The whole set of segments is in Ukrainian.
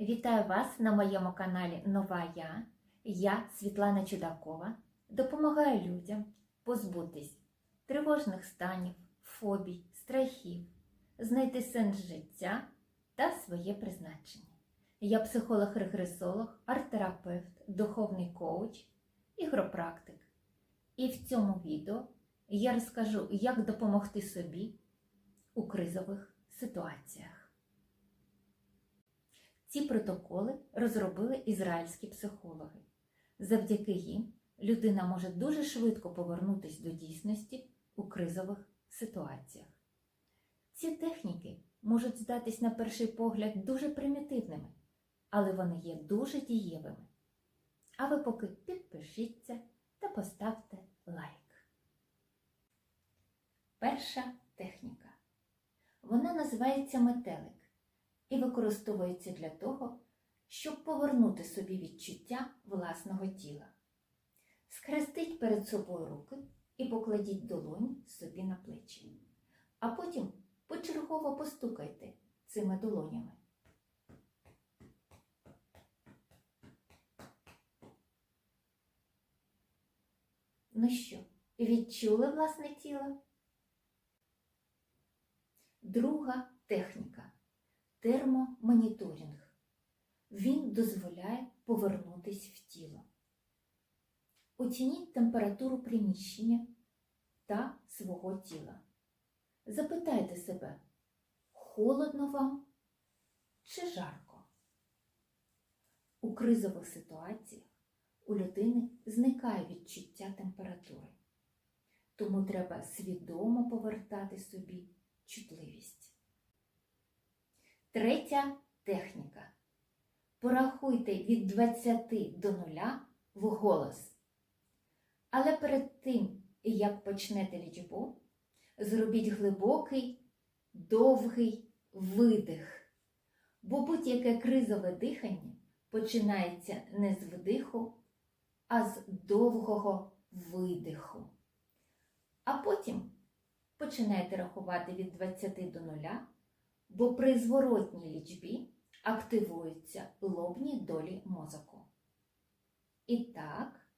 Вітаю вас на моєму каналі Нова Я. Я Світлана Чудакова. Допомагаю людям позбутись тривожних станів, фобій, страхів, знайти сенс життя та своє призначення. Я психолог-регресолог, арт-терапевт, духовний коуч, ігропрактик. І в цьому відео я розкажу, як допомогти собі у кризових ситуаціях. Ці протоколи розробили ізраїльські психологи. Завдяки їм людина може дуже швидко повернутися до дійсності у кризових ситуаціях. Ці техніки можуть здатись на перший погляд дуже примітивними, але вони є дуже дієвими. А ви поки підпишіться та поставте лайк. Перша техніка. Вона називається метелик і використовується для того, щоб повернути собі відчуття власного тіла. Схрестіть перед собою руки і покладіть долоні собі на плечі, а потім почергово постукайте цими долонями. Ну що, відчули власне тіло? Друга техніка термомоніторинг. Він дозволяє повернутись в тіло. Оцініть температуру приміщення та свого тіла. Запитайте себе, холодно вам чи жарко? У кризових ситуаціях у людини зникає відчуття температури, тому треба свідомо повертати собі чутливість. Третя техніка. Порахуйте від 20 до 0 в голос. Але перед тим, як почнете лічбу, зробіть глибокий, довгий видих. Бо будь-яке кризове дихання починається не з вдиху, а з довгого видиху. А потім починайте рахувати від 20 до 0 бо при зворотній лічбі активуються лобні долі мозоку. І так,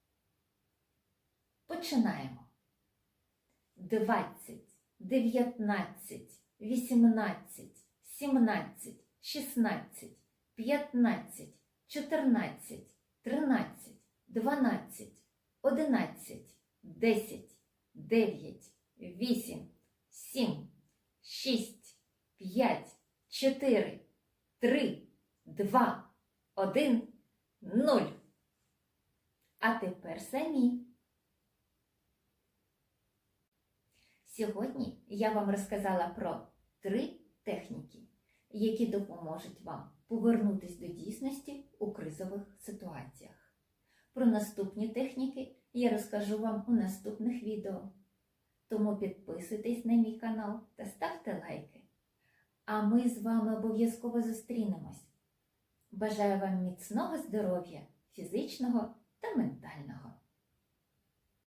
починаємо. 20, 19, 18, 17, 16, 15, 14, 13, 12, 11, 10, 9, 8, 7, 6, 5, 4, 3, 2, 1, 0. А тепер самі. Сьогодні я вам розказала про три техніки, які допоможуть вам повернутися до дійсності у кризових ситуаціях. Про наступні техніки я розкажу вам у наступних відео. Тому підписуйтесь на мій канал та ставте лайки. А ми з вами обов'язково зустрінемось. Бажаю вам міцного здоров'я, фізичного та ментального.